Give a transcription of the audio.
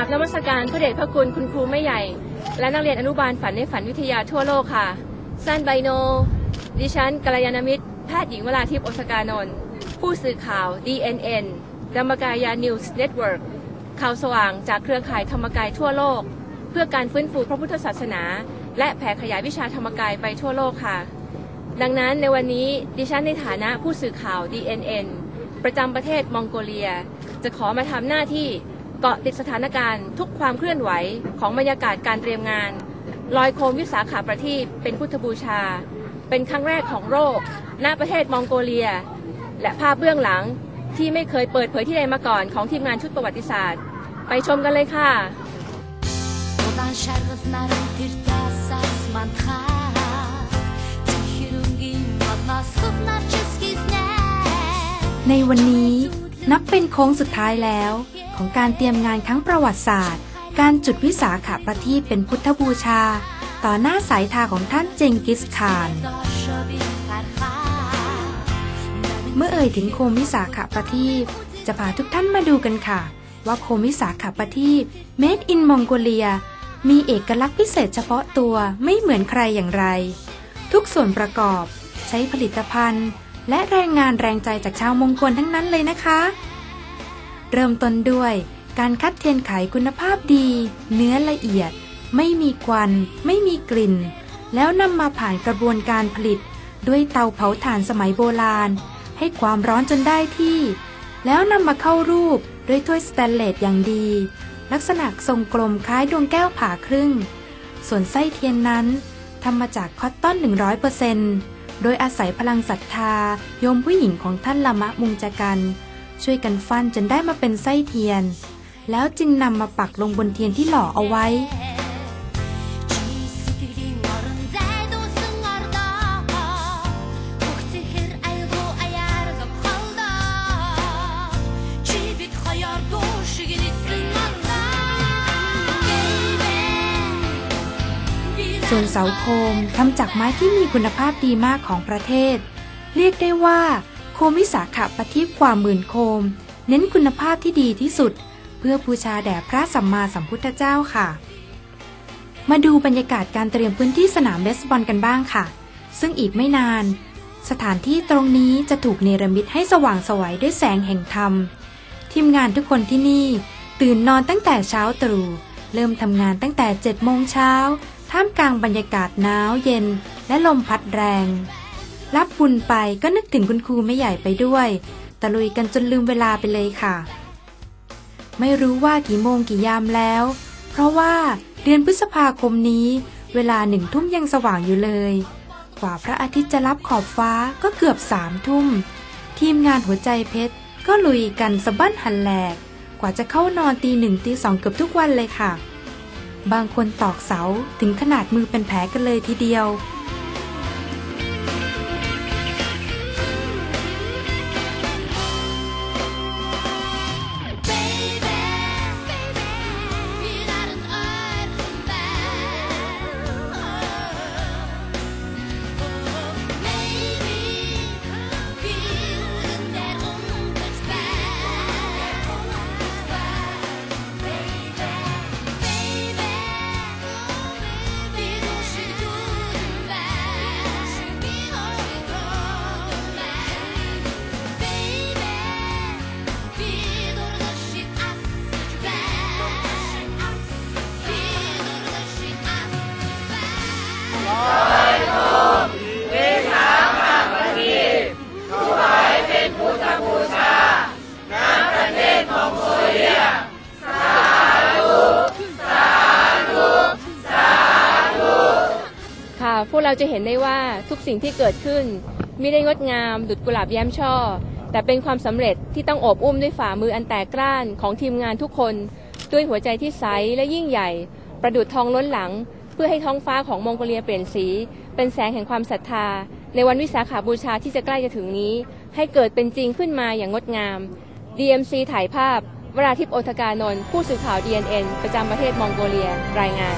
มัสการพระเดชพระคุณคุณครูไม่ใหญ่ และนักเรียนอนุบาลฝันในฝันวิทยาทั่วโลกค่ะซันไบโน ดิฉันกัลยาณมิตร แพทย์หญิงวราทิพย์โอสกานนท์ผู้สื่อข่าว DNN ธรรมกายานิวส์เน็ตเวิร์กข่าวสว่างจากเครือข่ายธรรมกายทั่วโลก เพื่อการฟื้นฟูพระพุทธศาสนา และแผ่ขยายวิชาธรรมกายไปทั่วโลกค่ะ ดังนั้นในวันนี้ดิฉันในฐานะผู้สื่อข่าว DNN ประจำประเทศมองโกเลีย จะขอมาทำหน้าที่ เกาะติดสถานการณ์ทุกความเคลื่อนไหวของบรรยากาศการเตรียมงาน ลอยโคมวิสาขาประทีปเป็นพุทธบูชา เป็นครั้งแรกของโลกหน้าประเทศมองโกเลีย และภาพเบื้องหลังที่ไม่เคยเปิดเผยที่ใดมาก่อนของทีมงานชุดประวัติศาสตร์ ไปชมกันเลยค่ะ ในวันนี้นับเป็นโค้งสุดท้ายแล้ว ของการเตรียมงานครั้งประวัติศาสตร์ การจุดวิสาขประทีปเป็นพุทธบูชา ต่อหน้าสายตาของท่านเจงกิสคาน เมื่อเอ่ยถึงโคมวิสาขประทีปจะพาทุกท่านมาดูกันค่ะ ว่าโคมวิสาขประทีป Made in m o n g o l ียมีเอกลักษณ์พิเศษเฉพาะตัวไม่เหมือนใครอย่างไร ทุกส่วนประกอบ ใช้ผลิตภัณฑ์ และแรงงานแรงใจจากชาวมงกลทั้งนั้นเลยนะคะ เริ่มต้นด้วยการคัดเทียนไขคุณภาพดี เนื้อละเอียด ไม่มีควัน ไม่มีกลิ่น แล้วนำมาผ่านกระบวนการผลิต ด้วยเตาเผาถ่านสมัยโบราณ ให้ความร้อนจนได้ที่ แล้วนำมาเข้ารูปด้วยถ้วยสแตนเลสอย่างดี ลักษณะทรงกลมคล้ายดวงแก้วผ่าครึ่ง ส่วนไส้เทียนนั้นทำมาจากคอตตอน 100%โดยอาศัยพลังศรัทธาโยมผู้หญิงของท่านละมะมุงจกัน ช่วยกันฟันจนได้มาเป็นไส้เทียน แล้วจึงนำมาปักลงบนเทียนที่หล่อเอาไว้ส่วนเสาโคมทำจากไม้ที่มีคุณภาพดีมากของประเทศ เรียกได้ว่า มวิสาขะประทีปกว่าหมื่นโคม เน้นคุณภาพที่ดีที่สุด เพื่อบูชาแด่พระสัมมาสัมพุทธเจ้าค่ะ มาดูบรรยากาศการเตรียมพื้นที่สนามเบสบอลกันบ้างค่ะ ซึ่งอีกไม่นาน สถานที่ตรงนี้จะถูกเนรมิตให้สว่างสวัยด้วยแสงแห่งธรรม ทีมงานทุกคนที่นี่ ตื่นนอนตั้งแต่เช้าตรู่เริ่มทำงานตั้งแต่7โมงเช้าท่ามกลางบรรยากาศหนาวเย็นและลมพัดแรง รับบุญไปก็นึกถึงคุณครูไม่ใหญ่ไปด้วยตะลุยกันจนลืมเวลาไปเลยค่ะ ไม่รู้ว่ากี่โมงกี่ยามแล้ว เพราะว่าเดือนพฤษภาคมนี้ เวลาหนึ่งทุ่มยังสว่างอยู่เลยกว่าพระอาทิตย์จะรับขอบฟ้าก็เกือบสามทุ่ม ทีมงานหัวใจเพชร ก็ลุยกันสะบั้นหันแหลก กว่าจะเข้านอนตีหนึ่งตีสองเกือบทุกวันเลยค่ะ บางคนตอกเสาถึงขนาดมือเป็นแผลกันเลยทีเดียว พวกเราจะเห็นได้ว่าทุกสิ่งที่เกิดขึ้นไม่ได้งดงาม ดุดกุหลาบแย้มช่อ แต่เป็นความสำเร็จที่ต้องโอบอุ้มด้วยฝ่ามืออันแตกกร้านของทีมงานทุกคน ด้วยหัวใจที่ใสและยิ่งใหญ่ ประดุดทองล้นหลัง เพื่อให้ท้องฟ้าของมองโกเลียเปลี่ยนสี เป็นแสงแห่งความศรัทธา ในวันวิสาขาบูชาที่จะใกล้จะถึงนี้ ให้เกิดเป็นจริงขึ้นมาอย่างงดงาม DMC ถ่ายภาพ วราทิพย์โอทกานนท์ผู้สื่อข่าว DNN ประจำประเทศมองโกเลีย รายงาน